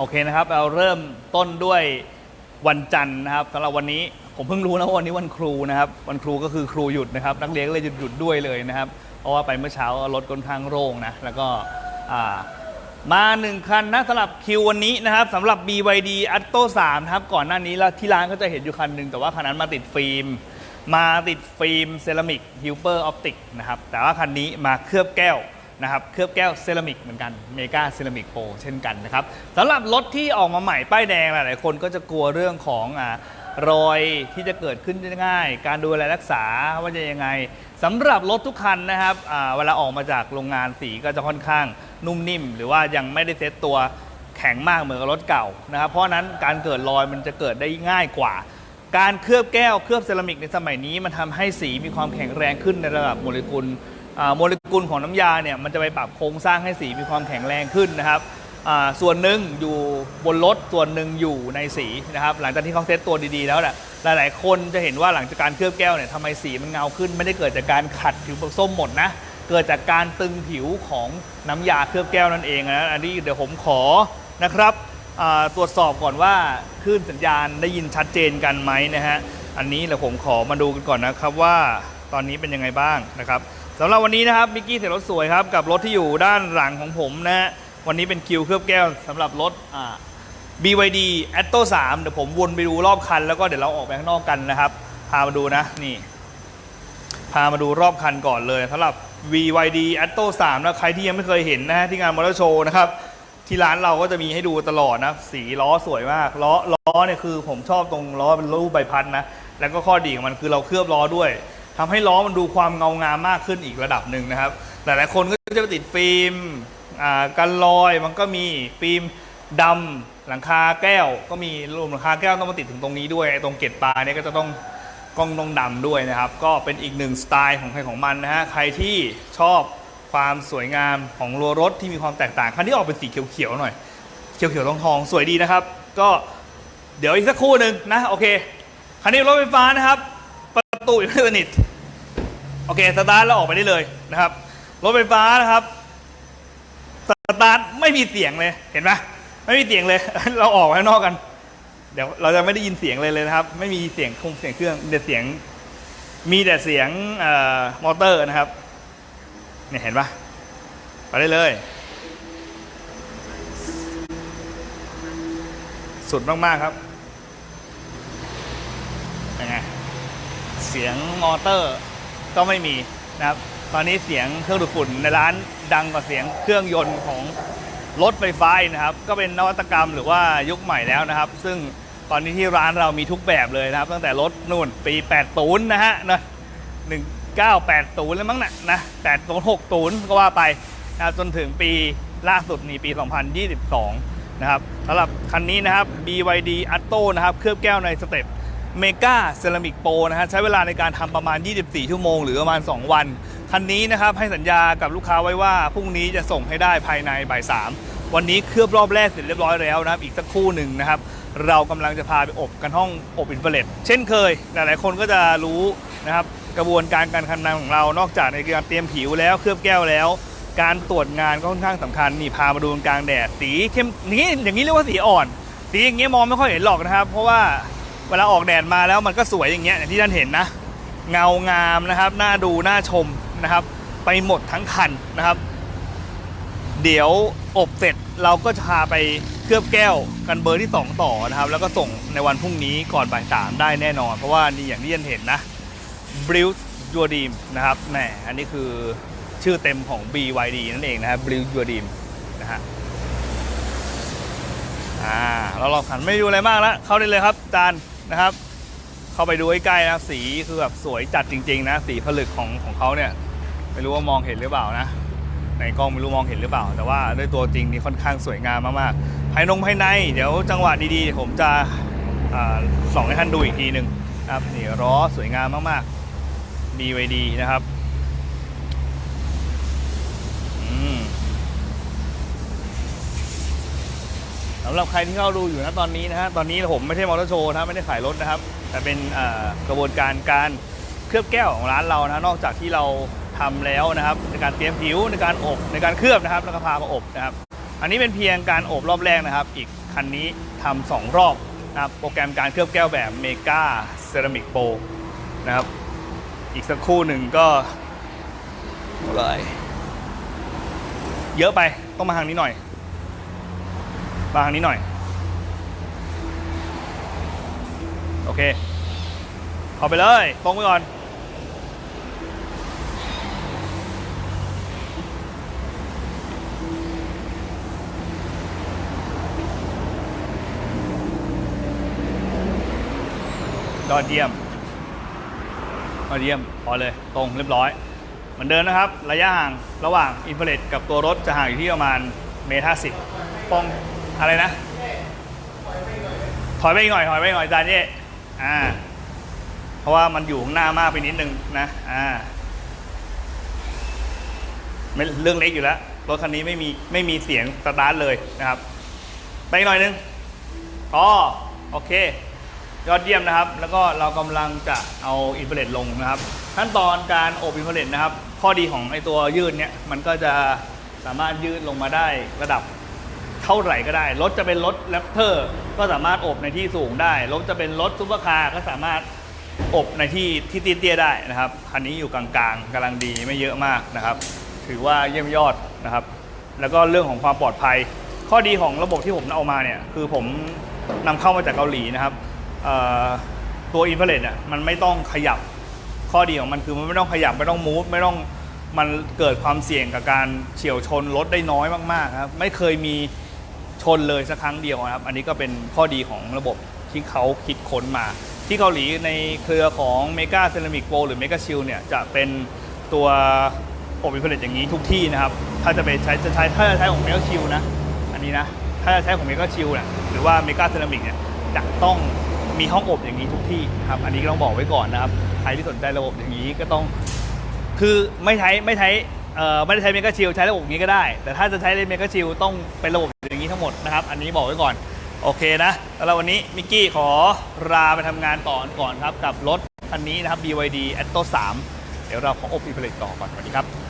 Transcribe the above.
โอเคนะครับ เราเริ่มต้นด้วยวันจันทร์นะครับสำหรับวันนี้ผมเพิ่งรู้นะว่าวันนี้วันครูนะครับวันครูก็คือครูหยุดนะครับ นักเรียนก็เลยหยุดหยุดด้วยเลยนะครับเพราะว่าไปเมื่อเช้ารถค่อนข้างโล่งนะแล้วก็มาหนึ่งคันนะสำหรับคิววันนี้นะครับสำหรับ BYD Atto 3นะครับก่อนหน้านี้แล้วที่ร้านก็จะเห็นอยู่คันหนึ่งแต่ว่าคันนั้นมาติดฟิล์มมาติดฟิล์มเซรามิกฮิลเปอร์ออปติกนะครับแต่ว่าคันนี้มาเคลือบแก้ว นะครับเคลือบแก้วเซรามิกเหมือนกันเมกาเซรามิกโปเช่นกันนะครับสำหรับรถที่ออกมาใหม่ป้ายแดงหลายๆคนก็จะกลัวเรื่องของอ่ารอยที่จะเกิดขึ้นได้ง่าย การดูแลรักษาว่าจะยังไงสำหรับรถทุกคันนะครับเวลาออกมาจากโรงงานสีก็จะค่อนข้างนุ่มนิ่ม หรือว่ายังไม่ได้เซ็ตตัวแข็งมากเหมือนกับรถเก่านะครับเพราะนั้นการเกิดรอยมันจะเกิดได้ง่ายกว่า การเคลือบแก้วเคลือบเซรามิกในสมัยนี้มันทำให้สีมีความแข็งแรงขึ้นในระดับโมเลกุล โมเลกุลของน้ำยาเนี่ยมันจะไปปรับโครงสร้างให้สีมีความแข็งแรงขึ้นนะครับส่วนหนึ่งอยู่บนรถส่วนหนึ่งอยู่ในสีนะครับหลังจากที่เขาเซตตัวดีๆแล้วเนี่ยหลายๆ คนจะเห็นว่าหลังจากการเคลือบแก้วเนี่ยทำไมสีมันเงาขึ้น ไม่ได้เกิดจากการขัดผิวส้มหมดนะเกิดจากการตึงผิวของน้ำยาเคลือบแก้วนั่นเองนะอันนี้เดี๋ยวผมขอนะครับตรวจสอบก่อนว่าคลื่นสัญญาณได้ยินชัดเจนกันไหมนะฮะอันนี้เดี๋ยวผมขอมาดูกันก่อนนะครับว่าตอนนี้เป็นยังไงบ้างนะครับ สำหรับวันนี้นะครับมิกกี้เสร็จรถสวยครับกับรถที่อยู่ด้านหลังของผมนะฮะวันนี้เป็นคิวเคลือบแก้วสำหรับรถอ่า BYD Atto 3 เดี๋ยวผมวนไปดูรอบคัน แล้วก็เดี๋ยวเราออกไปข้างนอกกันนะครับ พามาดูนะนี่ พามาดูรอบคันก่อนเลยสำหรับ BYD Atto 3 นะใครที่ยังไม่เคยเห็นนะฮะที่งานมอเตอร์โชว์นะครับที่ร้านเราก็จะมีให้ดูตลอดนะ สีล้อสวยมาก ล้อล้อเนี่ยคือผมชอบตรงล้อเป็นรูปใบพัดนะ แล้วก็ข้อดีของมันคือเราเคลือบล้อด้วย ทำให้ล้อมันดูความเงางามมากขึ้นอีกระดับหนึ่งนะครับ หลายๆคนก็จะไปติดฟิล์มกันรอยมันก็มีฟิล์มดำหลังคาแก้ว ก็มีรวมหลังคาแก้วต้องมาติดถึงตรงนี้ด้วยตรงเกล็ดปลาเนี่ยก็จะต้องกล้องต้องดำด้วยนะครับ ก็เป็นอีกหนึ่งสไตล์ของใครของมันนะฮะใครที่ชอบความสวยงามของรัวรถที่มีความแตกต่างคันที่ออกเป็นสีเขียวๆหน่อยเขียวๆทองทองๆสวยดีนะครับ ก็เดี๋ยวอีกสักครู่หนึ่งนะโอเคคันนี้รถไฟฟ้านะครับ ประตูยังไม่สนิท โอเคสตาร์ทแล้วออกไปได้เลยนะครับรถไฟฟ้านะครับสตาร์ทไม่มีเสียงเลยเห็นไหมไม่มีเสียงเลย เราออกไปข้างนอกกัน เดี๋ยวเราจะไม่ได้ยินเสียงเลยเลยนะครับ ไม่มีเสียงคงเสียงเครื่องมีแต่เสียง มีแต่เสียงอมอเตอร์นะครับเนี่ยเห็นปะไปได้เลย สุดมาก ๆ ครับยังไงเสียงมอเตอร์ ก็ไม่มีนะครับ ตอนนี้เสียงเครื่องดูดฝุ่นในร้านดังกว่าเสียงเครื่องยนต์ของรถไฟฟ้านะครับ ก็เป็นนวัตกรรมหรือว่ายุคใหม่แล้วนะครับ ซึ่งตอนนี้ที่ร้านเรามีทุกแบบเลยนะครับ ตั้งแต่รถนู่นปี 80 นะฮะนะ1980แล้วมั้งนะนะ8060 ก็ว่าไปนะจนถึงปีล่าสุดนี่ปี 2022 นะครับสำหรับคันนี้นะครับ BYD Atto นะครับ เคลือบแก้วในสเต็ป เมกาเซรามิกโปนะฮะใช้เวลาในการทำประมาณ 24 ชั่วโมง หรือประมาณ 2 วัน คันนี้นะครับให้สัญญากับลูกค้าไว้ว่าพรุ่งนี้จะส่งให้ได้ภายในบ่าย3วันนี้เคลือบรอบแรกเสร็จเรียบร้อยแล้วนะครับ อีกสักคู่หนึ่งนะครับ เรากำลังจะพาไปอบกันห้องอบอินฟราเรดเช่นเคย หลายๆ คนก็จะรู้นะครับกระบวนการการทำงานของเรานอกจากในการเตรียมผิวแล้วเคลือบแก้วแล้ว การตรวจงานก็ค่อนข้างสำคัญนี่พามาดูกลางแดดสีเข้มนี้อย่างนี้เรียกว่าสีอ่อน สีอย่างเงี้ยมองไม่ค่อยเห็นหรอกนะครับ เพราะว่า เวลาออกแดดมาแล้วมันก็สวยอย่างเงี้ยอย่างที่ท่านเห็นนะ เงางามนะครับน่าดูน่าชมนะครับ ไปหมดทั้งคันนะครับ เดี๋ยวอบเสร็จเราก็จะพาไปเคลือบแก้วกันเบอร์ที่ 2 ต่อนะครับ แล้วก็ส่งในวันพรุ่งนี้ก่อนบ่ายสามได้แน่นอน เพราะว่านี่อย่างที่ท่านเห็นนะ b r i l Your Dream นะครับแหมอันนี้คือชื่อเต็มของ BYD นั่นเองนะครับ b r i l Your Dream นะฮะอ่าเราลองหันไม่ดูอะไรมากแล้วเข้าได้เลยครับจาน นะครับ เข้าไปดูใกล้ๆนะสีคือแบบสวยจัดจริง ๆ นะ สีผลึกของของเขาเนี่ยไม่รู้ว่ามองเห็นหรือเปล่านะ ในกล้องไม่รู้มองเห็นหรือเปล่า แต่ว่าด้วยตัวจริงนี่ค่อนข้างสวยงามมากๆภายนงภายใน เดี๋ยวจังหวะดีๆ ผมจะอส่องให้ท่านดูอีกทีหนึ่งนะครับนี่ล้อสวยงามมากๆ BYD นะครับ สำหรับใครที่เข้าดูอยู่นะตอนนี้นะฮะตอนนี้ผมไม่ใช่มอเตอร์โชว์นะไม่ได้ขายรถนะครับ แต่เป็นกระบวนการการเคลือบแก้วของร้านเรานะนอกจากที่เราทำแล้วนะครับ ในการเตรียมผิวในการอบในการเคลือบนะครับ แล้วก็พามาอบนะครับ อันนี้เป็นเพียงการอบรอบแรกนะครับ อีกคันนี้ทำสองรอบนะครับโปรแกรมการเคลือบแก้วแบบเมกาเซรามิกโปรนะครับ อีกสักครู่หนึ่งก็เลยเยอะไปต้องมาทางนี้หน่อย มาทางนี้หน่อย โอเคเข้าไปเลย ตรงไปก่อน ยอดเยี่ยมยอดเยี่ยม พอเลย ตรงเรียบร้อยเหมือนเดิมนะครับ ระยะห่างระหว่างอินฟ a เรตกับตัวรถจะห่างอยู่ที่ประมาณเมตรห้าสิบป้อง อะไรนะถอยไปอีกหน่อยถอยไปอีกหน่อยจานนี่อ่า เพราะว่ามันอยู่ข้างหน้ามากไปนิดนึงนะ อ่าไม่เรื่องเล็กอยู่แล้ว รถคันนี้ไม่มีไม่มีเสียงสตาร์ทเลยนะครับ ไปอีกหน่อยนึงอ๋อโอเค ยอดเยี่ยมนะครับ แล้วก็เรากำลังจะเอาอินฟ a เรตลงนะครับ ขั้นตอนการอบอินฟ a เรตนะครับ ข้อดีของไอตัวยืดเนี่ยมันก็จะสามารถยืดลงมาได้ระดับ เท่าไหร่ก็ได้ รถจะเป็นรถแรปเตอร์ก็สามารถอบในที่สูงได้ รถจะเป็นรถซุปเปอร์คาร์ก็สามารถอบในที่ที่เตี้ยๆได้นะครับ คันนี้อยู่กลางๆกำลังดีไม่เยอะมากนะครับ ถือว่าเยี่ยมยอดนะครับ แล้วก็เรื่องของความปลอดภัย ข้อดีของระบบที่ผมเอามาเนี่ยคือผมนำเข้ามาจากเกาหลีนะครับตัวอินเฟ a เรตอะมันไม่ต้องขยับข้อดีของมันคือมันไม่ต้องขยับไม่ต้องมูฟไม่ต้องมันเกิดความเสี่ยงกับการเฉียวชนรถได้น้อยมากๆครับไม่เคยมี ชนเลยสักครั้งเดียวนะครับ อันนี้ก็เป็นข้อดีของระบบที่เขาคิดค้นมา ที่เกาหลีในเครือของ m e g a Ceramic Pro หรือ Mega Shield เนี่ยจะเป็นตัวอบอินฟ a เรตอย่างนี้ทุกที่นะครับ ถ้าจะไปใช้จะใช้ถ้าจะใช้ของ Mega Shield นะอันนี้นะถ้าจะใช้ของ Mega Shield เนี่ยหรือว่า Mega Ceramic เนี่ยจะต้องมีห้องอบอย่างนี้ทุกที่ครับอันนี้ก็ต้องบอกไว้ก่อนนะครับใครที่สนใจระบบอย่างนี้ก็ต้องคือไม่ใช้ไม่ใช้ เอ่อไม่ได้ใช้เมกาชิลใช้ระบบอย่างนี้ก็ได้ แต่ถ้าจะใช้เมกาชิลต้องเป็นระบบอย่างนี้ทั้งหมดนะครับ อันนี้บอกไว้ก่อน โอเคนะแล้ววันนี้มิกกี้ขอลาไปทำงานต่อก่อนครับ กับรถคันนี้นะครับ BYD Atto 3 เดี๋ยวเราขออบอิเพลต่อก่อนสวัสดีครับ